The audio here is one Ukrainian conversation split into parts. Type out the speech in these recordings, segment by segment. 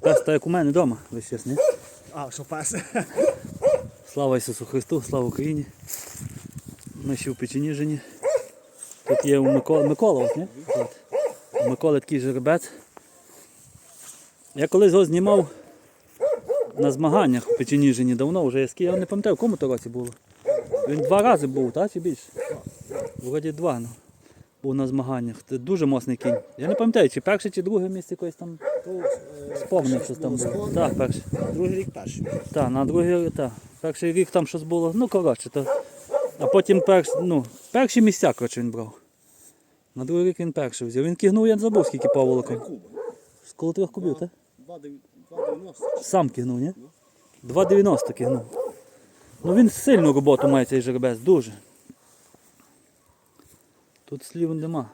Пес так як у мене вдома, ви щас, ні? А, що пес? Слава Ісусу Христу, слава Україні. Ми ще в Печеніжині. Тут є у Микола, Микола ось, ні? От. У Миколи такий жеребець. Я колись його знімав на змаганнях в Печеніжині давно, вже я, скільки- я не пам'ятаю, в кому то році було. Він два рази був, так чи більше? Вроді два. Ну. Був на змаганнях. Це дуже моцний кінь. Я не пам'ятаю, чи перше, чи друге місце якось там сповнив щось там було. Так, перше. Другий рік перший. Так, на другий так. Перший рік там щось було, ну коротше, то. А потім перш, ну, перші місця, коротше, він брав. На другий рік він перший взяв. Він кигнув, я не забув, скільки поволоком. Куба. З коло трьох кубів, так? 2,90. Сам кигнув, ні? 2,90 кигнув. Ну він сильну роботу має цей жеребець, дуже. Тут слів нема.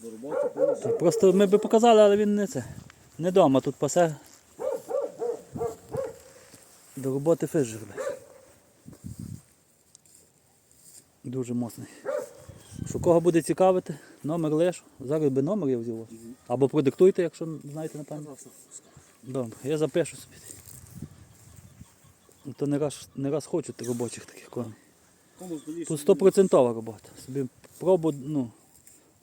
До. Просто ми би показали, але він не це. Не вдома тут пасе. До роботи фиш жеребець. Дуже моцний. Що кого буде цікавити, номер лишу. Зараз би номер я взяв. Або продиктуйте, якщо знаєте, напевно. Добре, я запишу собі. Ну, То не раз, не раз хочуть робочих таких коней. Тут стопроцентова робота. Собі пробу, ну,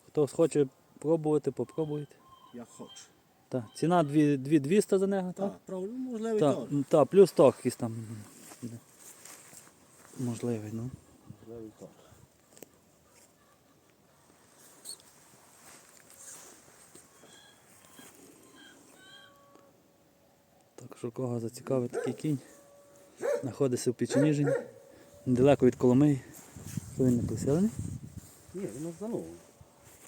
хто хоче пробувати, попробуйте. Як хочу. Так, ціна 2 200 за нього, так? Так, правильно, можливо, і Так, так. плюс ток якийсь там. Можливий, ну. Можливо, і так. Так що кого зацікавить такий кінь. Знаходиться в Печеніжині, недалеко від Коломиї. Він не поселений? Ні, воно здорово.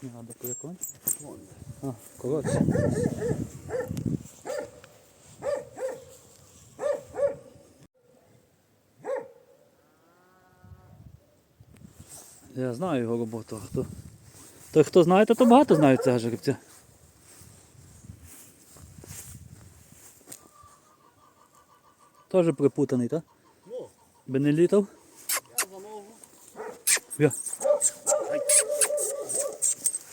Не треба перекон. Вон. А, коротше. Я знаю його роботу. Хто? Той, хто знає, то, то багато знають цього жеребця. Теж припутаний, так? Ну, Би не літав? я за ногу. Я.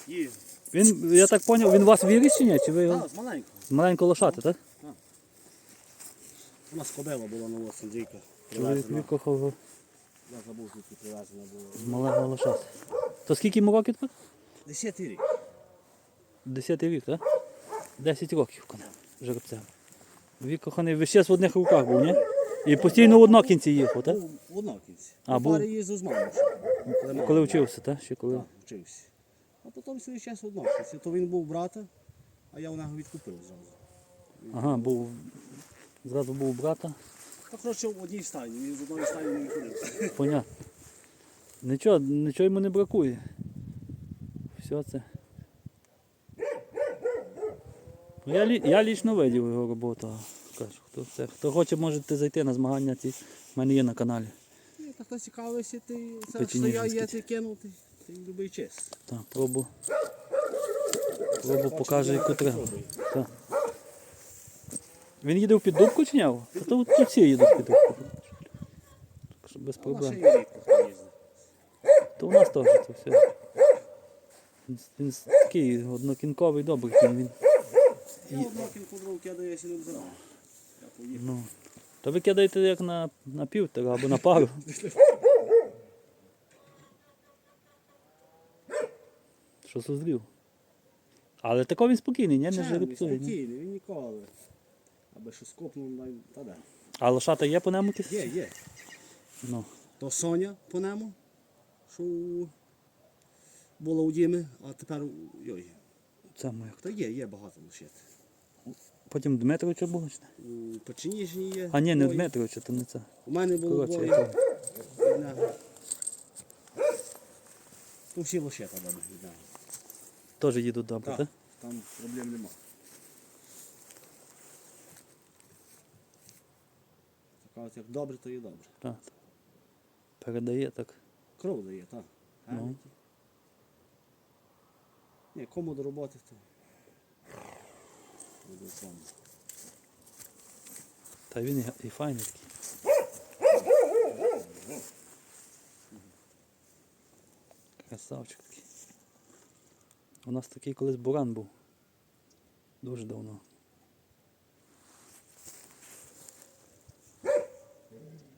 Є. Він, я так зрозумів, він у вас вірить чи ви його Так, з маленького. з маленького лошати, так? У нас кобила була на Андрійка. Чоловік Привезена. Я забув, звідки привезена була. з малого лошати. То скільки йому років тепер? Десятий рік. Десятий рік, так? Десять років коне жеребця. Вік коханий весь час в одних руках був, ні? І постійно в однокінці їхав, так? Був в однокінці. А, А, був? парі їздив з мамою. ще. мама Коли була. вчився, так? Ще коли? Так, вчився. А потім свій час в. То він був брата, а я у нього відкупив зразу. Ага, був. Зразу був у брата. Так коротше в одній стайні, він з одної стайні не виходив. Понятно. Нічого, нічого йому не бракує. Все це. Ну, Я, лі- я лічно видів його роботу. Кажу, хто, це, хто хоче, можете зайти на змагання ці. в мене є на каналі. Ні, так хто цікавився, ти це Печеніжинський. стояв, є, ти кинути. Ти любий час. Так, пробу. Пробу покаже, яку треба. Так. Він їде в піддубку чи ні? Та тут, тут всі їдуть в піддубку. Так що без проблем. То у нас теж це все. Він, він такий однокінковий добрий кінь. Він, Я однокін по другу кидаю, я сюди взяв. Я поїхав. ну, то ви кидаєте як на, на півтора або на пару. Що зузрів. Але такий він спокійний, ні? не Чемний, жеребцує. ні? спокійний, він ніколи. Аби щось копнув, най- та де. А лошата є по ньому якісь? Є, є. Ну, То Соня по нему, що була у Діми, а тепер у йой. це моє. Та є, є багато лишити. Потім Дмитровича було. чи не? У є. А ні, не двоє. Дмитровича, то не це. У мене було Коротше, двоє. я від. Ну, всі лошета дали. теж їдуть добре, Так, так? там проблем нема. Така от як добре, то і добре. Так. Передає так. Кров дає, так. Ну. Ні, кому до роботи, то. Буде в цьому. Та він і, і файний такий. Красавчик такий. У нас такий колись буран був. Дуже давно.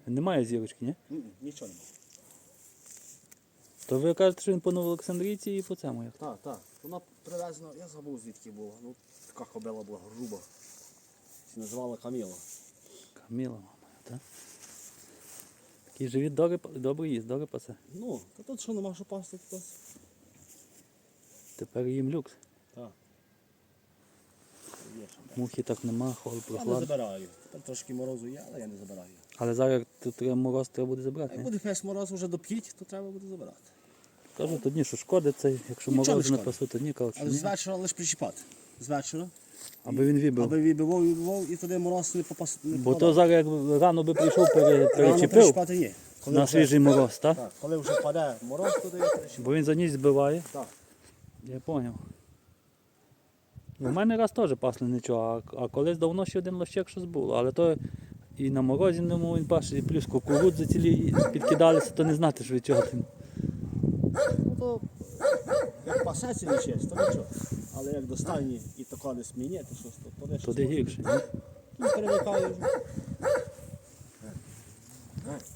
Немає зірочки, ні? Нічого немає. То ви кажете, що він по Новоолександрійці і по цьому як? Так, так. Вона привезена, я забув звідки була. Ну, така кобила була груба. Називала Каміла. Каміла, мама, так? Такий живіт добре, добрий їсть, добре пасе. Ну, то тут що нема що пасти хтось? Тепер їм люкс. Так. Є що. Мухи так нема, холод Я не забираю. Тепер трошки морозу є, але я не забираю. Але зараз як тут треба мороз треба буде забрати. Як ні? буде весь мороз вже доп'ють, то треба буде забирати. Кажу, тоді що шкодить цей, якщо Нічого не мороз не шкодить. пасуть, то ні, кажуть, що Але ні. з лише причіпати. З вечора. Аби він вибив. Аби відбивав, відбивав, і туди мороз не попас. Не Бо то попадав. зараз як рано би прийшов, пере- Рано перечепив причіпати ні. Коли на вже- свіжий мороз, так? Так, коли вже паде мороз, туди і причіпати. Бо він за ніч збиває. Так. Я зрозумів. У мене раз теж пасли нічого, а, а колись давно ще один лощек щось було, але то і на морозіному він пас, і плюс кукурудзи цілі підкидалися, то не знати, що від чого тим. Ну то як пасеться не честь, то нічого. Але як до стайні і тако десь міняти щось, то щось. Туди гірше. ні? Ну, перемикаю вже.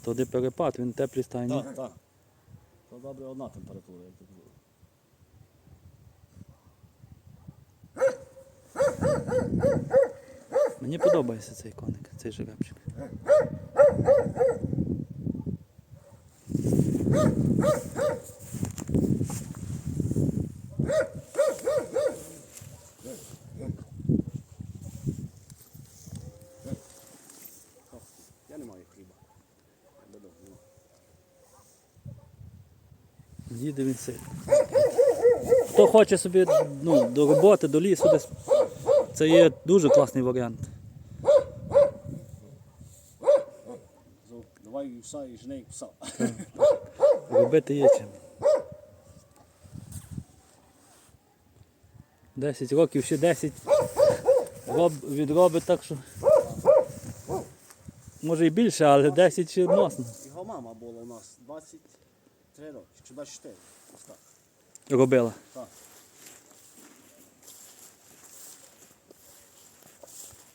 Туди перепад, він теплі стайні. Так, так. То добре одна температура, як тут було. Мені подобається цей коник, цей жеребчик. Я не маю хліба. Їде він сильно. Хто хоче собі ну, до роботи, до лісу, десь, це є дуже класний варіант. Давай і пса, і і пса. Робити є чим. 10 років, ще 10 роб, відробить так, що. Може і більше, але 10 ще носно. Його мама була у нас 23 роки, чи 24. Ось так. Робила. Так.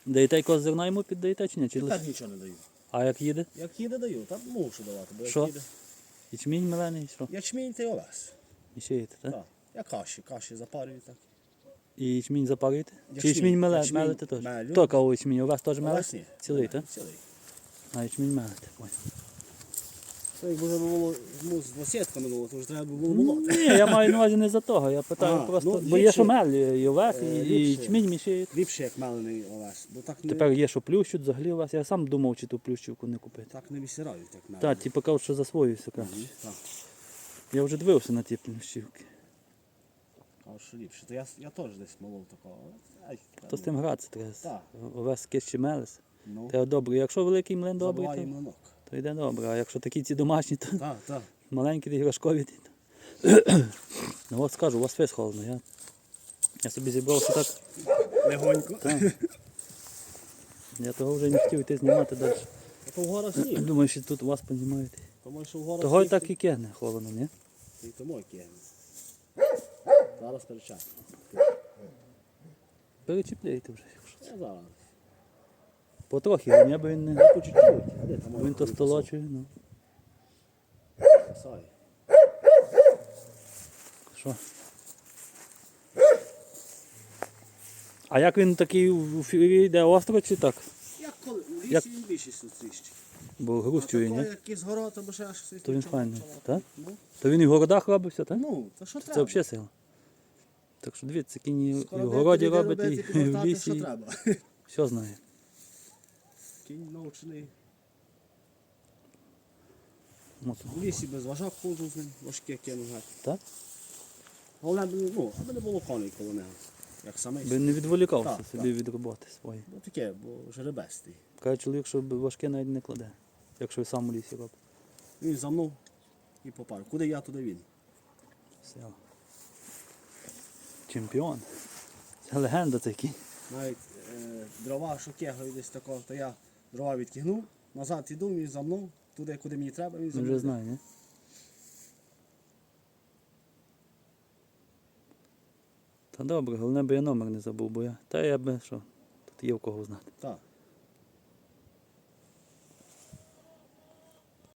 Даєте якогось зерна йому піддаєте чи ні? Чи лише? Тепер нічого не даю. А як їде? Як їде, даю, там мушу давати, бо як Що? їде. Ячмінь мелений, що? Ячмінь та й овес. І сієте, так? Так. Я каші, каші запарюю так. І ячмінь запарюєте? Чи Ячмінь. ячмінь меле, Ячмінь мелите теж? мелю. Хто кого ячмінь? У вас теж Овес мелите? ні. Цілий, так? Цілий. А ячмінь мелите, понял. То якби вже було ну, з двосітка минуло, то вже треба було молоти. Ні, я маю на увазі не за того. Я питаю Ага, просто, ну, бо є ліпше- що мель, і овес, і, Е, і ліпше. ячмінь мішають. Ліпше, як мелений овес. Бо так не, Тепер є, що плющуть взагалі у вас. Я сам думав, чи ту плющівку не купити. так не висирають, як мелений. Так, типу кажуть, що засвоюється краще. Мгм, Так. Я вже дивився на ті плющівки. А що ліпше, то я, я теж десь молов такого. Ай, То з тим гратися треба. Так. Овес кищі мелес. Ну, Те добре. Якщо великий млин добрий, то, млинок. То йде добре. А якщо такі ці домашні, то Так, так. маленькі іграшкові. Ну от скажу, у вас весь холодно. Я, я собі зібрався так. Легонько. Я того вже не хотів йти знімати далі. То в сніг. Думаю, що тут вас познімають. Тому що в Того сніг, так і кигне холодно, ні? І тому як є. Зараз перечасно. Перечіпляйте вже. якщо. Я зараз. Потрохи, ні, бо він не. По чуть-чуть. Він то столочує. Ну. Що? А як він такий у фірі йде остро чи так? Як коли? В Як- лісі він більше зустрічить. Бо чує, такої, ні? як із город, або ще щось. То він файний, так? Ну, То він і в городах робить все, так? ну, то що Це треба? взагалі сила. Так що дивіться, кінь і, Скоро в городі буде робить, робити, і в лісі, що треба. все знає. Кінь навчений. От, В лісі без важок ходжу з ним, важке кину геть. так? Головне, аби, ну, аби не було коней коло нього. Як самий. Би не відволікався Так, собі від роботи своєї. Бо таке, бо жеребестий. Каже чоловік, що важке навіть не кладе, якщо сам у лісі робить. Він за мною і попар. Куди я, туди він. Сила. Чемпіон. Це легенда кінь. Навіть е, дрова, що кегаю десь такого, то я дрова відкигнув, назад іду, він за мною, туди, куди мені треба, він за Він мною. вже знає, ні? Та добре, головне би я номер не забув, бо я. Та я би що, тут є в кого знати. Так.